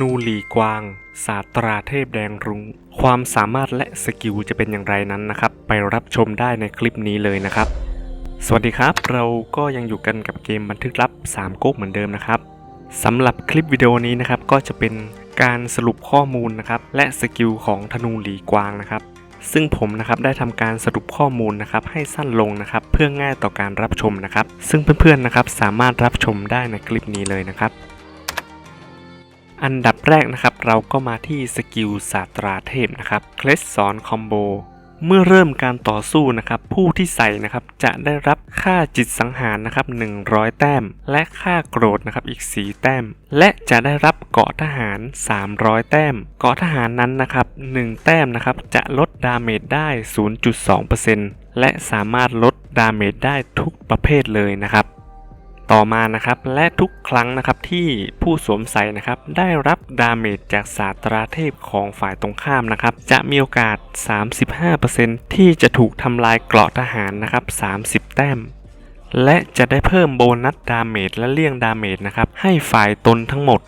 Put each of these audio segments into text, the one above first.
นูหลีกวางศาสตราเทพแดงรุง้ง ความสามารถและสกิลจะเป็นอย่างไรนั้นนะครับ ไปรับชมได้ในคลิปนี้เลยนะครับ สวัสดีครับ เราก็ยังอยู่กันกับเกมบันทึกลับ 3ก๊กเหมือนเดิมนะครับสำหรับคลิปวิดีโอนี้นะครับก็จะเป็นการสรุปข้อมูลนะครับและสกิลของธนูหลีกวางนะครับ ซึ่งผมนะครับได้ทำการสรุปข้อมูลนะครับให้สั้นลงนะครับ เพื่อง่ายต่อการรับชมนะครับ ซึ่งเพื่อนๆนะครับสามารถรับชมได้ในคลิปนี้เลยนะครับ อันดับแรกนะครับเราก็มาที่สกิลศาสตราเทพนะครับเคลสสอนคอมโบเมื่อเริ่มการต่อสู้นะครับผู้ที่ใส่นะครับจะได้รับค่าจิตสังหารนะครับ100 แต้ม และค่าโกรธนะครับอีก 4 แต้ม และจะได้รับเกาะทหาร 300 แต้ม เกาะทหารนั้นนะครับ1แต้มนะครับจะลดดาเมจได้ 0.2%และสามารถลดดาเมจได้ทุกประเภทเลยนะครับ ต่อมานะครับและทุกครั้งนะครับที่ผู้สวมใส่นะครับได้รับดาเมจจากศาสตราเทพของฝ่ายตรงข้ามนะครับจะมีโอกาส 35%ที่จะถูกทำลายเกราะทหารนะครับ30 แต้ม และจะได้เพิ่มโบนัสดาเมจและเลี่ยงดาเมจนะครับให้ฝ่ายตนทั้งหมด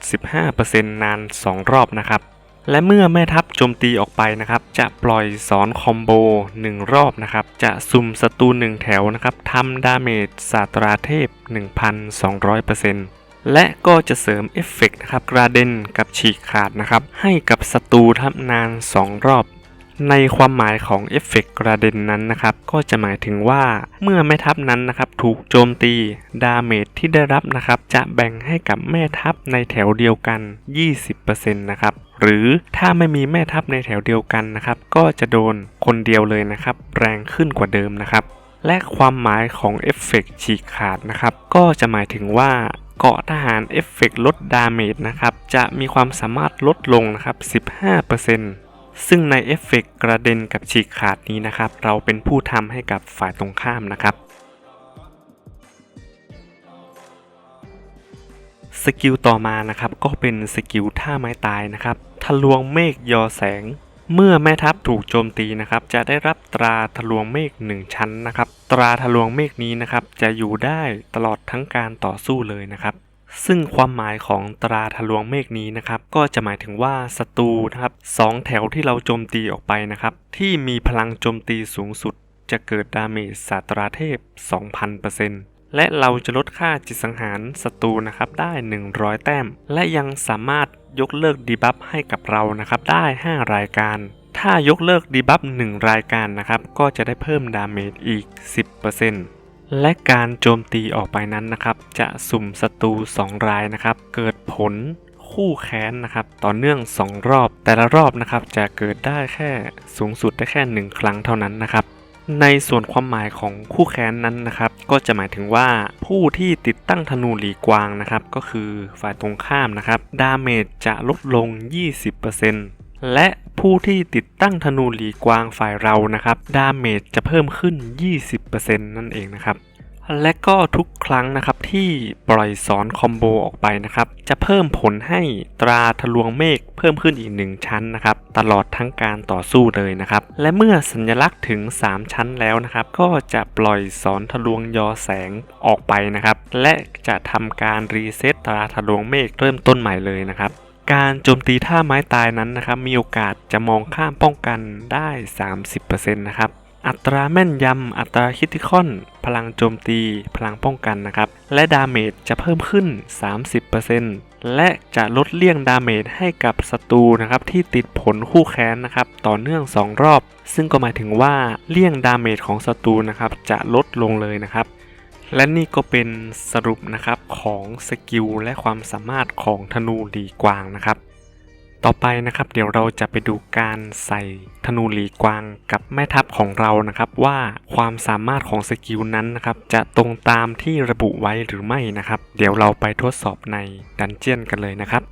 15%นาน 2 รอบนะครับ และเมื่อแม่ทัพโจมตีออกไปนะครับ จะปล่อยสอนคอมโบ 1 รอบนะครับ จะสุ่มศัตรู1แถวนะครับทำดาเมจศาสตราเทพ 1,200%และก็จะเสริมเอฟเฟกต์นะครับกระเด็นกับฉีกขาดนะครับ ให้กับศัตรูทับนาน 2 รอบ ในความหมายของเอฟเฟกต์กระเด็นนั้นนะครับก็จะหมายถึงว่าเมื่อแม่ทัพนั้นนะครับถูกโจมตีดาเมจที่ได้รับนะครับจะแบ่งให้กับแม่ทัพในแถวเดียวกัน 20%นะครับหรือถ้าไม่มีแม่ทัพในแถวเดียวกันนะครับก็จะโดนคนเดียวเลยนะครับแรงขึ้นกว่าเดิมนะครับและความหมายของเอฟเฟกต์ฉีกขาดนะครับก็จะหมายถึงว่าเกาะทหารเอฟเฟกต์ลดดาเมจนะครับจะมีความสามารถลดลงนะครับ 15% ซึ่งในเอฟเฟกต์กระเด็นกับฉีกขาดนี้นะครับ เราเป็นผู้ทำให้กับฝ่ายตรงข้ามนะครับสกิลต่อมานะครับก็เป็นสกิลท่าไม้ตายนะครับทะลวงเมฆยอแสง เมื่อแม่ทัพถูกโจมตีนะครับจะได้รับตราทะลวงเมฆหนึ่งชั้นนะครับตราทะลวงเมฆนี้นะครับจะอยู่ได้ตลอดทั้งการต่อสู้เลยนะครับ ซึ่งความหมายของตราทะลวงเมฆนี้นะครับ ก็จะหมายถึงว่าศัตรูนะครับสองแถวที่เราโจมตีออกไปนะครับ ที่มีพลังโจมตีสูงสุด จะเกิดดาเมจศาสตราเทพ 2,000%และเราจะลดค่าจิตสังหารศัตรูนะครับได้ 100 แต้ม และยังสามารถยกเลิกดีบัฟให้กับเรานะครับได้ 5 รายการ ถ้ายกเลิกดีบัฟ1รายการนะครับก็จะได้เพิ่มดาเมจอีก 10% และการโจมตีออกไปนั้นนะครับ จะสุ่มศัตรู2รายนะครับ เกิดผลคู่แค้นนะครับ ต่อเนื่อง 2 รอบ แต่ละรอบนะครับจะเกิดได้แค่สูงสุดได้แค่ 1 ครั้งเท่านั้นนะครับ ในส่วนความหมายของคู่แค้นนั้นนะครับ ก็จะหมายถึงว่าผู้ที่ติดตั้งธนูหลีกวางนะครับ ก็คือฝ่ายตรงข้ามนะครับ ดาเมจจะลดลง 20%และ ผู้ที่ติดตั้งธนูหลีกวางฝ่ายเรานะครับ ดาเมจจะเพิ่มขึ้น 20%นั่นเองนะครับ และก็ทุกครั้งนะครับที่ปล่อยสอนคอมโบออกไปนะครับ จะเพิ่มผลให้ตราทะลวงเมฆเพิ่มขึ้นอีก 1 ชั้นนะครับ ตลอดทั้งการต่อสู้เลยนะครับ และเมื่อสัญลักษณ์ถึง 3 ชั้นแล้วนะครับ ก็จะปล่อยสอนทะลวงยอแสงออกไปนะครับ และจะทำการรีเซ็ตตราทะลวงเมฆเริ่มต้นใหม่เลยนะครับ การโจมตีท่าไม้ตายนั้นนะครับ มีโอกาสจะมองข้ามป้องกันได้ 30%นะครับ อัตราแม่นยำ อัตราคิติคอน พลังโจมตี พลังป้องกันนะครับ และดาเมจจะเพิ่มขึ้น 30%และจะลดเลี่ยงดาเมจให้กับศัตรูนะครับ ที่ติดผลคู่แค้นนะครับ ต่อเนื่อง 2 รอบ ซึ่งก็หมายถึงว่าเลี่ยงดาเมจของศัตรูนะครับ จะลดลงเลยนะครับ และนี่ก็เป็นสรุปนะครับของสกิลและความสามารถของธนูหลีกวางนะครับ ต่อไปนะครับเดี๋ยวเราจะไปดูการใส่ธนูหลีกวางกับแม่ทัพของเรานะครับ ว่าความสามารถของสกิลนั้นนะครับ จะตรงตามที่ระบุไว้หรือไม่นะครับ เดี๋ยวเราไปทดสอบในดันเจียนกันเลยนะครับ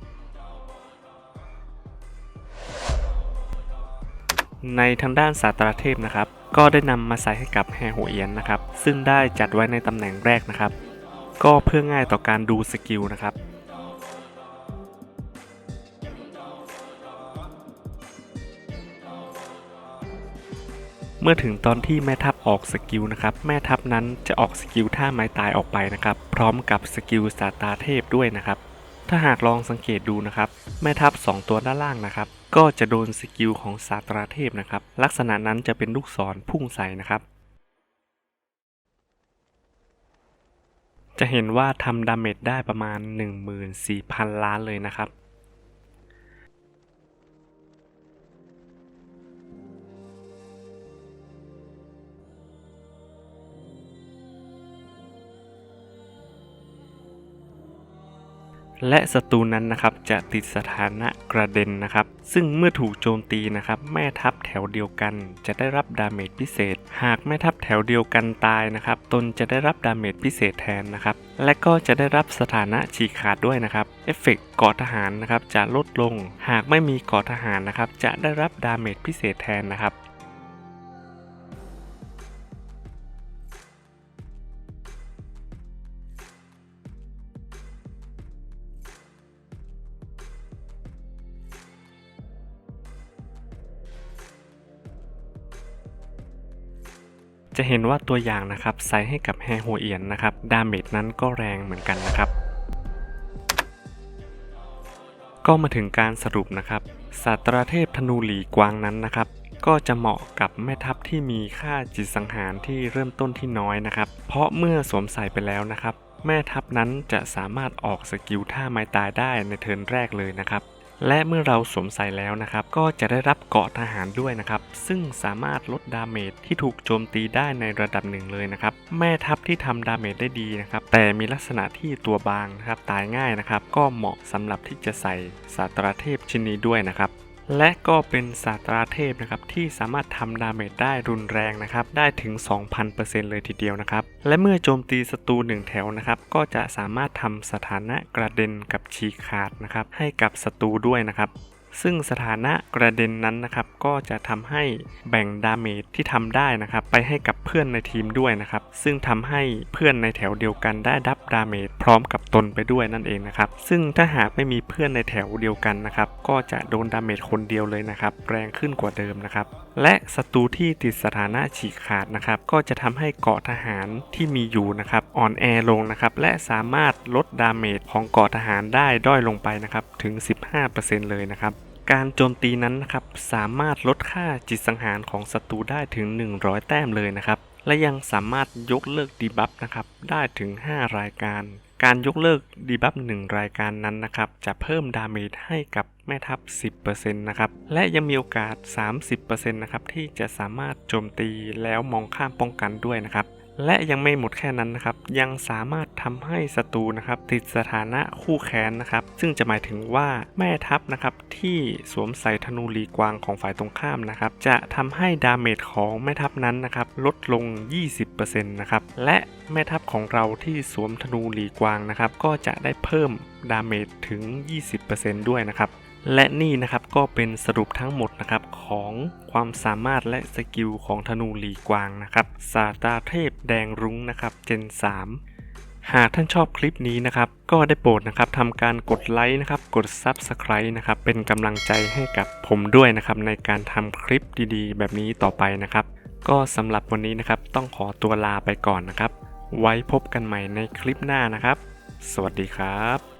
ในทางด้านศาสตราเทพนะครับ ก็ได้นำมาใส่ให้กับแฮโฮเอียนนะครับ ซึ่งได้จัดไว้ในตำแหน่งแรกนะครับ ก็เพื่อง่ายต่อการดูสกิลนะครับเมื่อถึงตอนที่แม่ทัพออกสกิลนะครับ แม่ทัพนั้นจะออกสกิลท่าไม้ตายออกไปนะครับ พร้อมกับสกิลสาตาเทพด้วยนะครับ ถ้าหากลองสังเกตดูนะครับ แม่ทัพ 2 ตัวด้านล่างนะครับ ก็จะโดนสกิลของศาสตราเทพนะครับ ลักษณะนั้นจะเป็นลูกศรพุ่งใส่นะครับ จะเห็นว่าทำดาเมจได้ประมาณ 14,000 ล้านเลยนะครับ และศัตรูนั้นนะครับจะติดสถานะกระเด็นนะครับ ซึ่งเมื่อถูกโจมตีนะครับ แม่ทัพแถวเดียวกัน จะได้รับดาเมจพิเศษ หากแม่ทัพแถวเดียวกันตายนะครับ ตนจะได้รับดาเมจพิเศษแทนนะครับ และก็จะได้รับสถานะฉีกขาดด้วยนะครับ เอฟเฟกต์เกาะทหารนะครับจะลดลง หากไม่มีเกาะทหารนะครับ จะได้รับดาเมจพิเศษแทนนะครับ จะเห็นว่าตัวอย่างนะครับใส่ให้กับแฮโฮเอียนนะครับ ดาเมจนั้นก็แรงเหมือนกันนะครับ ก็มาถึงการสรุปนะครับศาสตราเทพธนูหลีกวางนั้นนะครับ ก็จะเหมาะกับแม่ทัพที่มีค่าจิตสังหารที่เริ่มต้นที่น้อยนะครับ เพราะเมื่อสวมใส่ไปแล้วนะครับ แม่ทัพนั้นจะสามารถออกสกิลท่าไม้ตายได้ในเทิร์นแรกเลยนะครับ และเมื่อเราสวมใส่แล้วนะครับ ก็จะได้รับเกาะทหารด้วยนะครับ ซึ่งสามารถลดดาเมจที่ถูกโจมตีได้ในระดับหนึ่งเลยนะครับ แม่ทัพที่ทำดาเมจได้ดีนะครับ แต่มีลักษณะที่ตัวบางนะครับ ตายง่ายนะครับ ก็เหมาะสำหรับที่จะใส่สาตราเทพชิ้นนี้ด้วยนะครับ และก็เป็นศาสตราเทพนะครับที่สามารถทำดาเมจได้รุนแรงนะครับได้ถึง 2,000%เลยทีเดียวนะครับและเมื่อโจมตีศัตรูหนึ่งแถวนะครับก็จะสามารถทำสถานะกระเด็นกับฉีกขาดนะครับให้กับศัตรูด้วยนะครับ ซึ่งสถานะกระเด็นนั้นนะครับ ก็จะทำให้แบ่งดาเมจที่ทำได้นะครับ ไปให้กับเพื่อนในทีมด้วยนะครับ ซึ่งทำให้เพื่อนในแถวเดียวกันได้รับดาเมจพร้อมกับตนไปด้วยนั่นเองนะครับ ซึ่งถ้าหากไม่มีเพื่อนในแถวเดียวกันนะครับ ก็จะโดนดาเมจคนเดียวเลยนะครับ แรงขึ้นกว่าเดิมนะครับ และศัตรูที่ติดสถานะฉีกขาดนะครับ ก็จะทำให้เกาะทหารที่มีอยู่นะครับอ่อนแอลงนะครับ และสามารถลดดาเมจของเกาะทหารได้ด้อยลงไปนะครับ ถึง 15%เลยนะครับ การโจมตีนั้นนะครับสามารถลดค่าจิตสังหารของศัตรูได้ถึง 100 แต้มเลยนะครับ และยังสามารถยกเลิกดีบัฟนะครับได้ถึง 5 รายการ การยกเลิกดีบัฟ1รายการนั้นนะครับจะเพิ่มดาเมจให้กับแม่ทัพ 10%นะครับและยังมีโอกาส 30%นะครับที่จะสามารถโจมตีแล้วมองข้ามป้องกันด้วยนะครับ และยังไม่หมดแค่นั้นนะครับ ยังสามารถทำให้ศัตรูนะครับ ติดสถานะคู่แค้นนะครับ ซึ่งจะหมายถึงว่าแม่ทัพนะครับที่สวมใส่ธนูรีกวางของฝ่ายตรงข้ามนะครับ จะทำให้ดาเมจของแม่ทัพนั้นนะครับ ลดลง 20%นะครับ และแม่ทัพของเราที่สวมธนูรีกวางนะครับ ก็จะได้เพิ่มดาเมจถึง 20%ด้วยนะครับ และนี่นะครับก็เป็นสรุปทั้งหมดนะครับของความสามารถและสกิลของธนูหลีกวางนะครับซาตาเทพแดงรุ้งนะครับเจน 3หากท่านชอบคลิปนี้นะครับ ก็ได้โปรดนะครับทำการกดไลค์นะครับ กด Subscribe นะครับ เป็นกำลังใจให้กับผมด้วยนะครับ ในการทำคลิปดีๆ แบบนี้ต่อไปนะครับ ก็สำหรับวันนี้นะครับ ต้องขอตัวลาไปก่อนนะครับ ไว้พบกันใหม่ในคลิปหน้านะครับ สวัสดีครับ